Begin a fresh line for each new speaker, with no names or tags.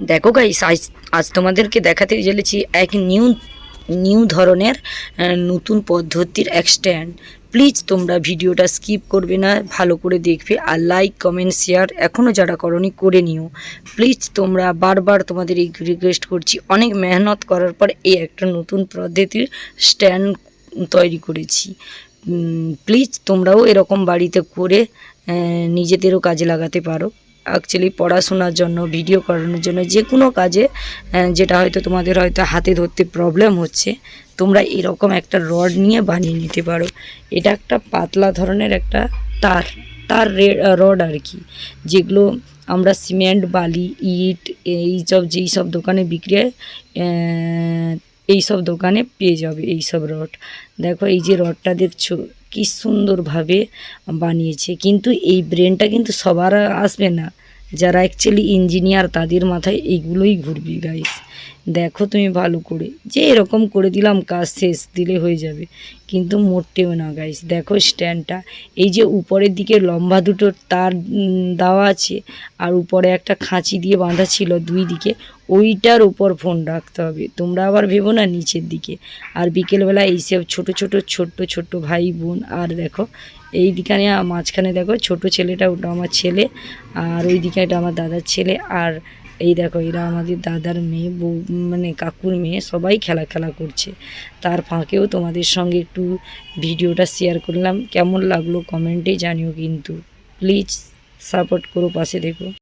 দেখো গাইস আজ আজ তোমাদেরকে দেখাতে চলেছি এক নিউ নিউ ধরনের নতুন পদ্ধতির এক স্ট্যান্ড প্লিজ তোমরা ভিডিওটা স্কিপ করবে না, ভালো করে দেখবে আর লাইক কমেন্ট শেয়ার এখনও যারা করনি, করে নিও। প্লিজ তোমরা বারবার তোমাদের এই রিকোয়েস্ট করছি, অনেক মেহনত করার পর এই একটা নতুন পদ্ধতির স্ট্যান্ড তৈরি করেছি। প্লিজ তোমরাও এরকম বাড়িতে করে নিজেদেরও কাজে লাগাতে পারো। অ্যাকচুয়ালি পড়াশোনার জন্য ভিডিও করানোর জন্য যে কোনো কাজে যেটা হয়তো তোমাদের হয়তো হাতে ধরতে প্রবলেম হচ্ছে তোমরা এরকম একটা রড নিয়ে বানিয়ে নিতে পারো। এটা একটা পাতলা ধরনের একটা তার তার রড আর কি যেগুলো আমরা সিমেন্ট বালি ইট এই সব যেই সব দোকানে বিক্রি হয় আহ, এই সব দোকানে পেয়ে যাবে এই সব রড দেখো এই যে রডটা দেখছ কি সুন্দরভাবে বানিয়েছে। কিন্তু এই ব্রেনটা কিন্তু সবার আসবে না। যারা অ্যাকচুয়ালি ইঞ্জিনিয়ার তাদের মাথায় এইগুলোই ঘুরবে গাইস দেখো তুমি ভালো করে। যে এরকম করে দিলাম, কাজ শেষ, দিলে হয়ে যাবে। কিন্তু মোটেও না গাইস দেখো স্ট্যান্ডটা এই যে উপরের দিকে লম্বা দুটো তার দেওয়া আছে, আর উপরে একটা খাঁচি দিয়ে বাঁধা ছিল দুই দিকে, ওইটার উপর ফোন রাখতে হবে। তোমরা আবার ভেবো না নিচের দিকে। আর বিকেলবেলা এইসব ছোট ছোট, ছোট্ট ছোট্ট ভাই, বোন, আর দেখো এই দিকানে মাঝখানে দেখো ছোট ছেলেটা, ওটা আমার ছেলে, আর ওই দিকে এটা আমার দাদার ছেলে, আর এই দেখো, এরা আমাদের দাদার মেয়ে, বউ মানে কাকুর মেয়ে, সবাই খেলা খেলা করছে। তার ফাঁকেও তোমাদের সঙ্গে একটু ভিডিওটা শেয়ার করলাম। কেমন লাগল কমেন্টে জানিও কিন্তু। প্লিজ সাপোর্ট করো, পাশে দেখো